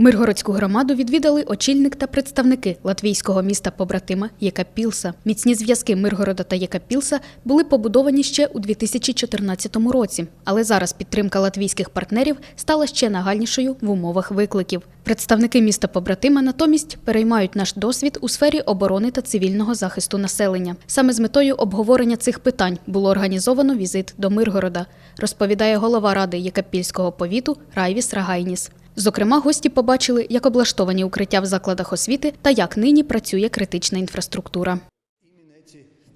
Миргородську громаду відвідали очільник та представники латвійського міста побратима Єкапілса. Міцні зв'язки Миргорода та Єкапілса були побудовані ще у 2014 році, але зараз підтримка латвійських партнерів стала ще нагальнішою в умовах викликів. Представники міста побратима натомість переймають наш досвід у сфері оборони та цивільного захисту населення. Саме з метою обговорення цих питань було організовано візит до Миргорода, розповідає голова ради Єкапільського повіту Райвіс Рагайніс. Зокрема, гості побачили, як облаштовані укриття в закладах освіти та як нині працює критична інфраструктура.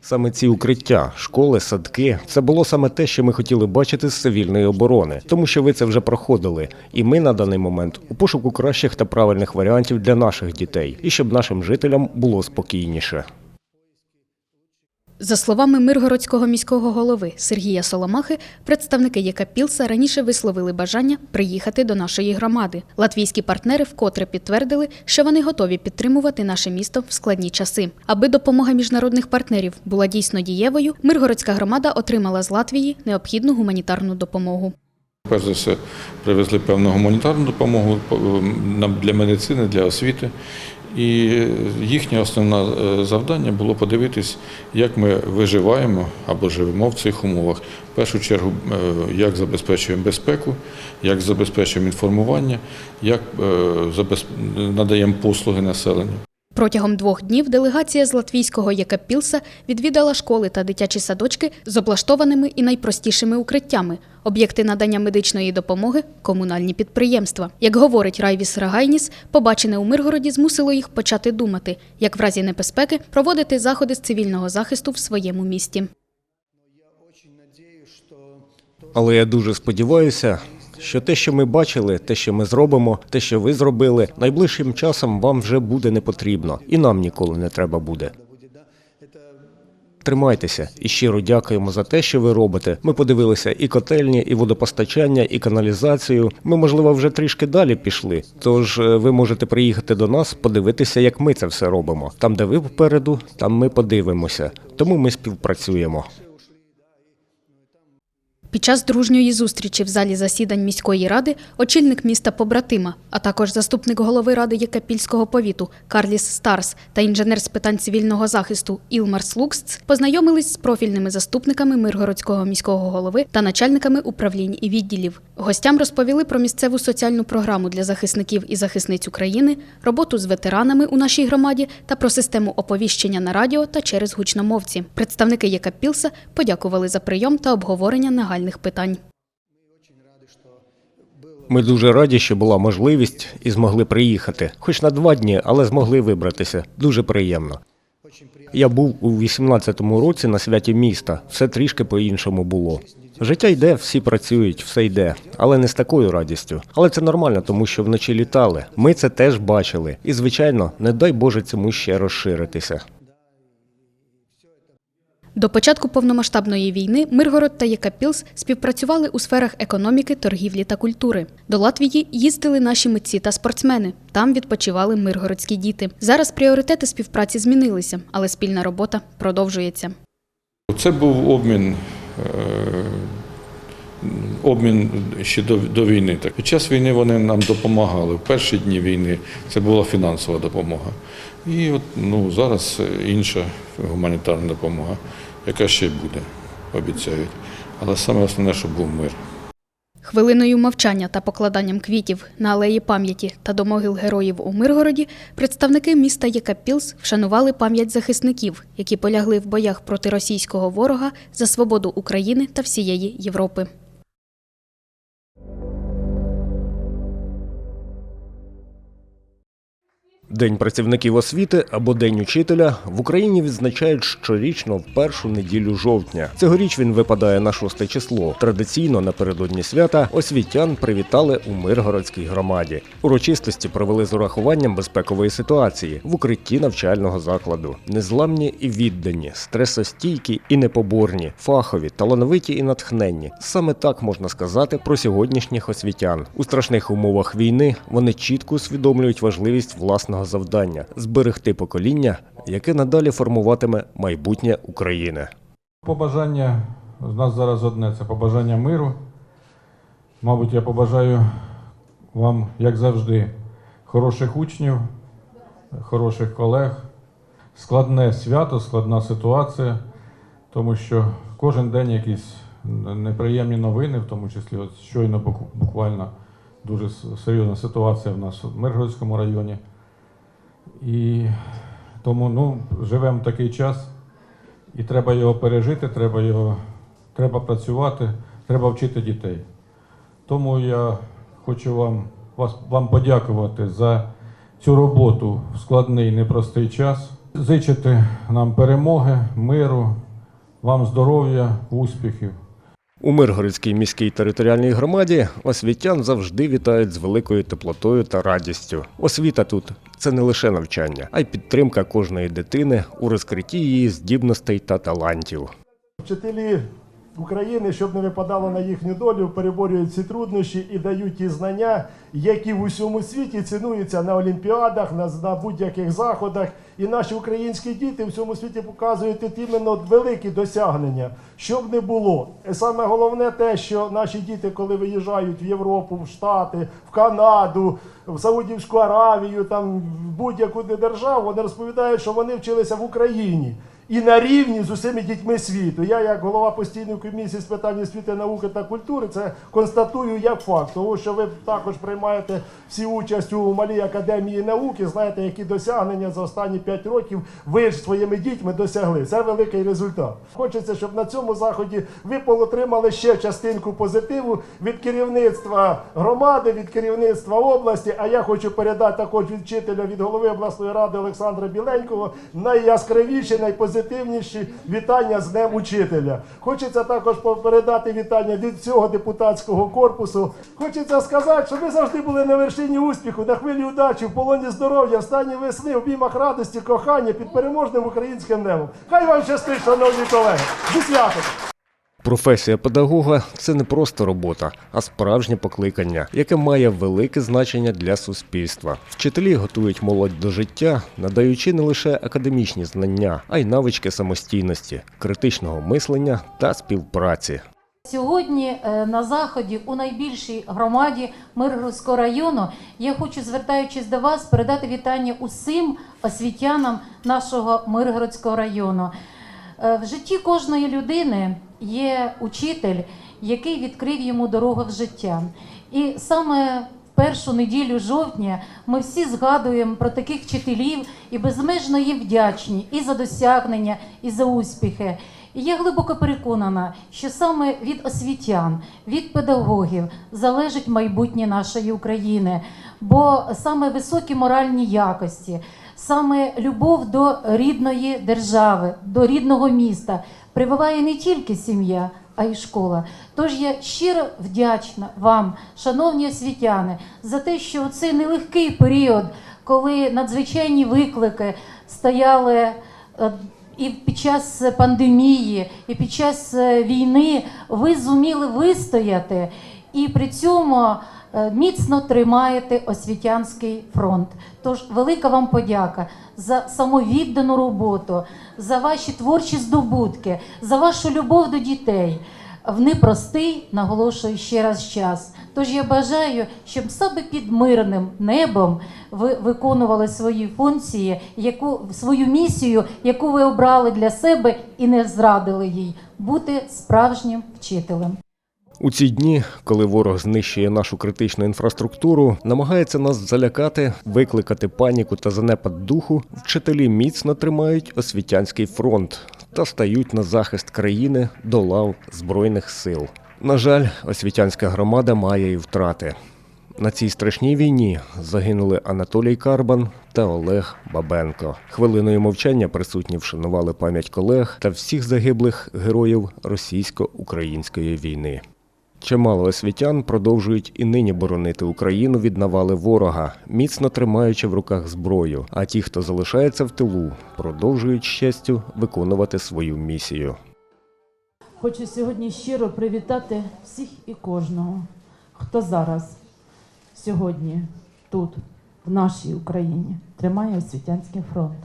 Саме ці укриття, школи, садки це було саме те, що ми хотіли бачити з цивільної оборони, тому що ви це вже проходили. І ми на даний момент у пошуку кращих та правильних варіантів для наших дітей, і щоб нашим жителям було спокійніше. За словами Миргородського міського голови Сергія Соломахи, представники Єкапілса раніше висловили бажання приїхати до нашої громади. Латвійські партнери вкотре підтвердили, що вони готові підтримувати наше місто в складні часи. Аби допомога міжнародних партнерів була дійсно дієвою, Миргородська громада отримала з Латвії необхідну гуманітарну допомогу. Перш за все, привезли певну гуманітарну допомогу для медицини, для освіти. І їхнє основне е, завдання було подивитись, як ми виживаємо або живемо в цих умовах. В першу чергу, е, як забезпечуємо безпеку, як забезпечуємо інформування, як е, надаємо послуги населенню. Протягом двох днів делегація з латвійського Єкапілса відвідала школи та дитячі садочки з облаштованими і найпростішими укриттями, об'єкти надання медичної допомоги, комунальні підприємства. Як говорить Райвіс Рагайніс, побачене у Миргороді змусило їх почати думати, як в разі небезпеки проводити заходи з цивільного захисту в своєму місті. Але я дуже сподіваюся, що те, що ми бачили, те, що ми зробимо, те, що ви зробили, найближчим часом вам вже буде не потрібно, і нам ніколи не треба буде. Тримайтеся і щиро дякуємо за те, що ви робите. Ми подивилися і котельні, і водопостачання, і каналізацію. Ми, можливо, вже трішки далі пішли. Тож е, ви можете приїхати до нас, подивитися, як ми це все робимо. Там, де ви попереду, там ми подивимося. Тому ми співпрацюємо. Під час дружньої зустрічі в залі засідань міської ради очільник міста побратима, а також заступник голови ради Єкапільського повіту Карліс Старс та інженер з питань цивільного захисту Ілмар Слуксц познайомились з профільними заступниками Миргородського міського голови та начальниками управлінь і відділів. Гостям розповіли про місцеву соціальну програму для захисників і захисниць України, роботу з ветеранами у нашій громаді та про систему оповіщення на радіо та через гучномовці. Представники Єкапілса подякували за прийом та обговорення нагальних питань. Ми дуже раді, що була можливість і змогли приїхати. Хоч на два дні, але змогли вибратися. Дуже приємно. Я був у 18-му році на святі міста. Все трішки по-іншому було. Життя йде, всі працюють, все йде, але не з такою радістю. Але це нормально, тому що вночі літали. Ми це теж бачили. І, звичайно, не дай Боже цьому ще розширитися. До початку повномасштабної війни Миргород та Єкапілс співпрацювали у сферах економіки, торгівлі та культури. До Латвії їздили наші митці та спортсмени. Там відпочивали миргородські діти. Зараз пріоритети співпраці змінилися, але спільна робота продовжується. Це був обмін, е, обмін ще до, до війни. Так, під час війни вони нам допомагали. В перші дні війни це була фінансова допомога. І от, ну, зараз інша гуманітарна допомога, яка ще буде, обіцяють. Але саме основне, щоб був мир. Хвилиною мовчання та покладанням квітів на алеї пам'яті та до могил героїв у Миргороді представники міста Єкапілс вшанували пам'ять захисників, які полягли в боях проти російського ворога за свободу України та всієї Європи. День працівників освіти або День учителя в Україні відзначають щорічно в першу неділю жовтня. Цьогоріч він випадає на 6 число. Традиційно напередодні свята освітян привітали у Миргородській громаді. Урочистості провели з урахуванням безпекової ситуації в укритті навчального закладу. Незламні і віддані, стресостійкі і непоборні, фахові, талановиті і натхненні. Саме так можна сказати про сьогоднішніх освітян. У страшних умовах війни вони чітко усвідомлюють важливість власного завдання зберегти покоління, яке надалі формуватиме майбутнє України. Побажання з нас зараз одне це побажання миру. Мабуть, я побажаю вам, як завжди, хороших учнів, хороших колег, складне свято, складна ситуація, тому що кожен день якісь неприємні новини, в тому числі от щойно буквально дуже серйозна ситуація в нас в Миргородському районі. І тому ну, живемо такий час, і треба його пережити, треба його треба працювати, треба вчити дітей. Тому я хочу вам, вас, вам подякувати за цю роботу в складний непростий час. Зичити нам перемоги, миру, вам здоров'я, успіхів. У Миргородській міській територіальній громаді освітян завжди вітають з великою теплотою та радістю. Освіта тут це не лише навчання, а й підтримка кожної дитини у розкритті її здібностей та талантів. Вчителі України, щоб не випадало на їхню долю, переборюють ці труднощі і дають ті знання, які в усьому світі цінуються на олімпіадах, на, на будь-яких заходах. І наші українські діти в всьому світі показують іменно великі досягнення, щоб не було. І саме головне те, що наші діти, коли виїжджають в Європу, в Штати, в Канаду, в Саудівську Аравію, там в будь-яку державу, вони розповідають, що вони вчилися в Україні і на рівні з усіма дітьми світу. Я, як голова постійної комісії з питань освіти, науки та культури, це констатую як факт, тому що ви також приймаєте всі участь у малій академії науки. Знаєте, які досягнення за останні 5 років ви ж своїми дітьми досягли. Це великий результат. Хочеться, щоб на цьому заході ви отримали ще частинку позитиву від керівництва громади, від керівництва області. А я хочу передати також від вчителя від голови обласної ради Олександра Біленького найяскравіші, найпозитивніші вітання з Днем учителя. Хочеться також передати вітання від всього депутатського корпусу. Хочеться сказати, що ви завжди були на вершині успіху, на хвилі удачі, в полоні здоров'я, в стані весни, в обіймах радості, кохання під переможним українським небом. Хай вам щастить, шановні колеги. Зі святом! Професія педагога це не просто робота, а справжнє покликання, яке має велике значення для суспільства. Вчителі готують молодь до життя, надаючи не лише академічні знання, а й навички самостійності, критичного мислення та співпраці. Сьогодні е, на заході у найбільшій громаді Миргородського району я хочу, звертаючись до вас, передати вітання усім освітянам нашого Миргородського району. Е, В житті кожної людини є учитель, який відкрив йому дорогу в життя. І саме в першу неділю жовтня ми всі згадуємо про таких вчителів і безмежно їм вдячні і за досягнення, і за успіхи. І я глибоко переконана, що саме від освітян, від педагогів залежить майбутнє нашої України, бо саме високі моральні якості, саме любов до рідної держави, до рідного міста прививає не тільки сім'я, а й школа. Тож я щиро вдячна вам, шановні освітяни, за те, що у цей нелегкий період, коли надзвичайні виклики стояли. е, і під час пандемії, і під час е, війни ви зуміли вистояти і при цьому міцно тримаєте освітянський фронт. Тож велика вам подяка за самовіддану роботу, за ваші творчі здобутки, за вашу любов до дітей. В непростий, наголошую ще раз час. Тож я бажаю, щоб саме під мирним небом ви виконували свої функції, яку свою місію, яку ви обрали для себе і не зрадили їй, бути справжнім вчителем. У ці дні, коли ворог знищує нашу критичну інфраструктуру, намагається нас залякати, викликати паніку та занепад духу, вчителі міцно тримають освітянський фронт та стають на захист країни до лав Збройних сил. На жаль, освітянська громада має і втрати. На цій страшній війні загинули Анатолій Карбан та Олег Бабенко. Хвилиною мовчання присутні вшанували пам'ять колег та всіх загиблих героїв російсько-української війни. Чимало освітян продовжують і нині боронити Україну від навали ворога, міцно тримаючи в руках зброю. А ті, хто залишається в тилу, продовжують щастю виконувати свою місію. Хочу сьогодні щиро привітати всіх і кожного, хто зараз, сьогодні, тут, в нашій Україні, тримає освітянський фронт.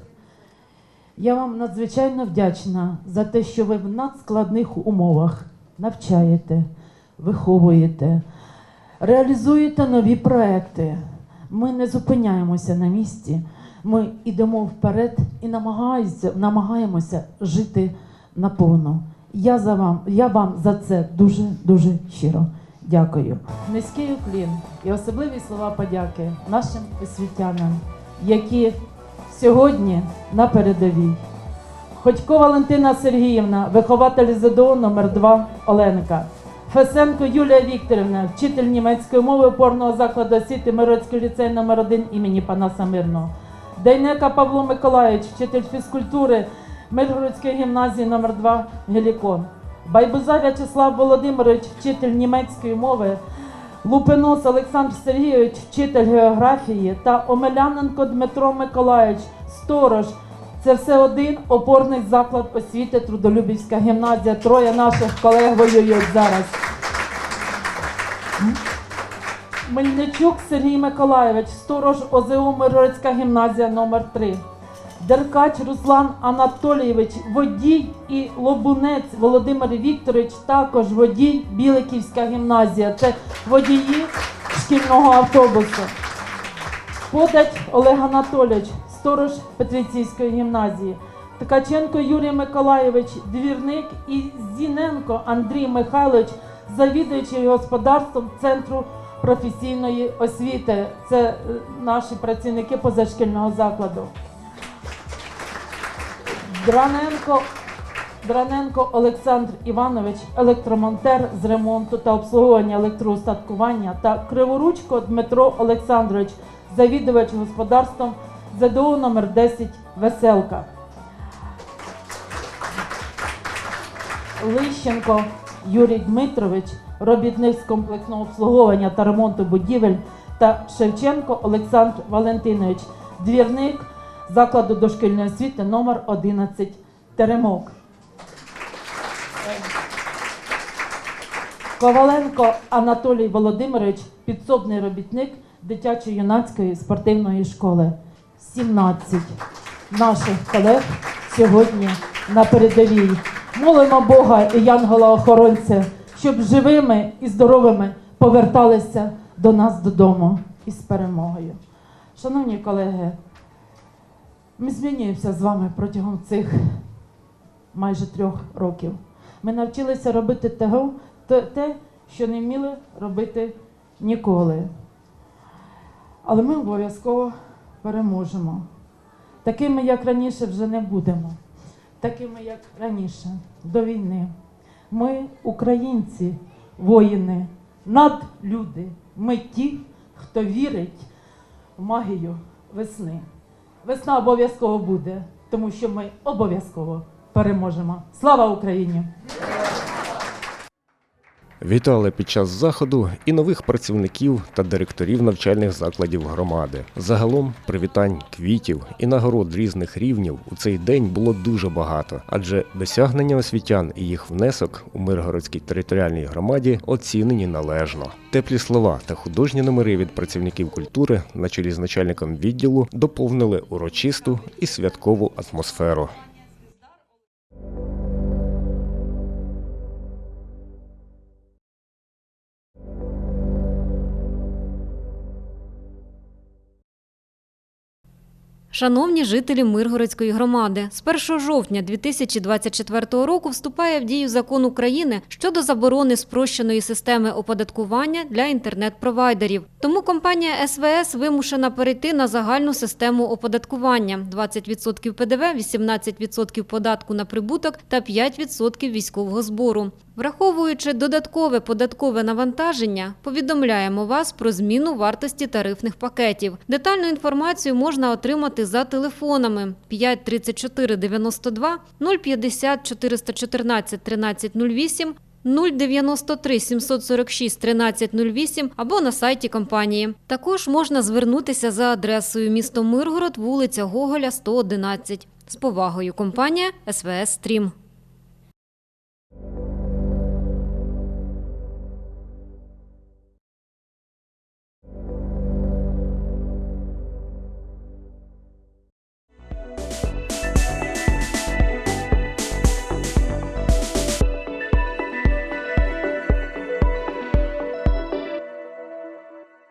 Я вам надзвичайно вдячна за те, що ви в надскладних умовах навчаєте, виховуєте, реалізуєте нові проекти. Ми не зупиняємося на місці, ми йдемо вперед і намагаємося, намагаємося жити наповну. Я за вам, я вам за це дуже дуже щиро дякую. Низький уклін і особливі слова подяки нашим освітянам, які сьогодні на передовій. Ходько Валентина Сергіївна, вихователь ЗДО номер 2 Оленка. Фесенко Юлія Вікторівна, вчитель німецької мови опорного закладу освіти Миродський ліцей номер 1 імені Панаса Мирного. Дейнека Павло Миколаївич, вчитель фізкультури Миргородської гімназії номер 2 Гелікон. Байбуза В'ячеслав Володимирович, вчитель німецької мови. Лупинос Олександр Сергійович, вчитель географії та Омеляненко Дмитро Миколаївич, сторож. Це все один опорний заклад освіти Трудолюбівська гімназія. Троє наших колег воюють зараз. Мельничук Сергій Миколаєвич, сторож ОЗУ Миргородська гімназія номер 3 Деркач Руслан Анатолійович, водій і Лобунець Володимир Вікторович, також водій Біликівська гімназія. Це водії шкільного автобусу. Подать Олег Анатолійович, сторож Петриційської гімназії. Ткаченко Юрій Миколайович, двірник і Зіненко Андрій Михайлович, завідуючий господарством Центру професійної освіти. Це е, наші працівники позашкільного закладу. Драненко, Драненко Олександр Іванович, електромонтер з ремонту та обслуговування електроустаткування та Криворучко Дмитро Олександрович, завідувач господарством ЗДО номер 10 Веселка. Лищенко Юрій Дмитрович, робітник з комплексного обслуговування та ремонту будівель, та Шевченко Олександр Валентинович, двірник закладу дошкільної освіти номер 11 Теремок. Коваленко Анатолій Володимирович, підсобний робітник дитячо-юнацької спортивної школи. 17 наших колег сьогодні на передовій. Молимо Бога і Янгола-охоронця, щоб живими і здоровими поверталися до нас додому із перемогою. Шановні колеги, ми змінюємося з вами протягом цих майже трьох років. Ми навчилися робити того, те- що не вміли робити ніколи. Але ми обов'язково переможемо. Такими, як раніше, вже не будемо. Такими, як раніше, до війни. Ми, українці, воїни, надлюди. Ми ті, хто вірить в магію весни. Весна обов'язково буде, тому що ми обов'язково переможемо. Слава Україні! Вітали під час заходу і нових працівників та директорів навчальних закладів громади. Загалом привітань, квітів і нагород різних рівнів у цей день було дуже багато, адже досягнення освітян і їх внесок у Миргородській територіальній громаді оцінені належно. Теплі слова та художні номери від працівників культури на чолі з начальником відділу доповнили урочисту і святкову атмосферу. Шановні жителі Миргородської громади, з 1 жовтня 2024 року вступає в дію закон України щодо заборони спрощеної системи оподаткування для інтернет-провайдерів. Тому компанія СВС вимушена перейти на загальну систему оподаткування: 20% ПДВ, 18% податку на прибуток та 5% військового збору. Враховуючи додаткове податкове навантаження, повідомляємо вас про зміну вартості тарифних пакетів. Детальну інформацію можна отримати за телефонами 5 34 92 050 414 1308 093 746 1308 або на сайті компанії. Також можна звернутися за адресою місто Миргород, вулиця Гоголя, 111. З повагою компанія СВС Стрім.